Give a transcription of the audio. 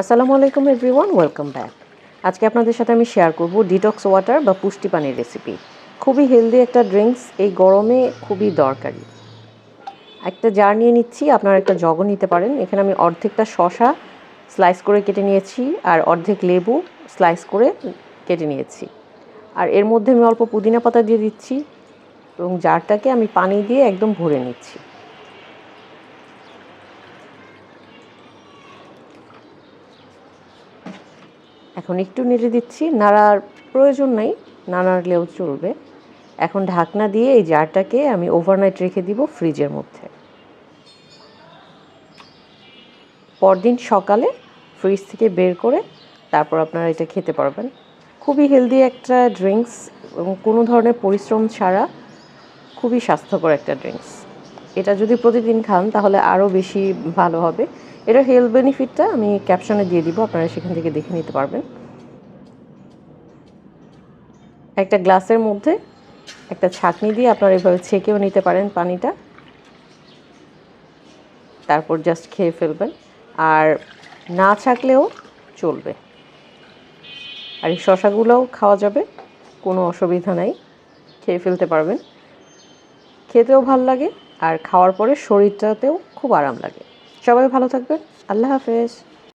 আসসালামু আলাইকুম everyone, welcome back. আজকে আপনাদের সাথে আমি শেয়ার করব ডিটক্স ওয়াটার বা পুষ্টি পানির রেসিপি। খুবই হেলদি একটা ড্রিঙ্কস, এই গরমে খুবই দরকারি। একটা জার নিয়ে নিচ্ছি, আপনারা একটা জগও নিতে পারেন। এখানে আমি অর্ধেকটা শশা স্লাইস করে কেটে নিয়েছি আর অর্ধেক লেবু স্লাইস করে কেটে নিয়েছি। আর এর মধ্যে আমি অল্প পুদিনা পাতা দিয়ে দিচ্ছি এবং জারটাকে আমি পানি দিয়ে একদম ভরে নিচ্ছি। এখন একটু নেড়ে দিচ্ছি। নাড়ার প্রয়োজন নাই, না নাড়লেও চলবে। এখন ঢাকনা দিয়ে এই জারটাকে আমি ওভারনাইট রেখে দিব ফ্রিজের মধ্যে। পরদিন সকালে ফ্রিজ থেকে বের করে তারপর আপনারা এটা খেতে পারবেন। খুবই হেলদি একটা ড্রিঙ্কস এবং কোনো ধরনের পরিশ্রম ছাড়া খুবই স্বাস্থ্যকর একটা ড্রিঙ্কস এটা যদি প্রতিদিন খান, তাহলে আরও বেশি ভালো হবে। এটার হেলথ বেনিফিটটা আমি ক্যাপশনে দিয়ে দিব, আপনারা সেখান থেকে দেখে নিতে পারবেন। একটা গ্লাসের মধ্যে একটা ছাঁকনি দিয়ে আপনারা এভাবে ছেঁকেও নিতে পারেন পানিটা। তারপর জাস্ট খেয়ে ফেলবেন। আর না ছাকলেও চলবে। আর এই শশাগুলোও খাওয়া যাবে, কোনো অসুবিধা নাই। খেয়ে ফেলতে পারবেন। খেতেও ভালো লাগে। আর খাওয়ার পরে শরীরটাতেও খুব আরাম লাগে। সবাই ভালো থাকবেন। আল্লাহ হাফেজ।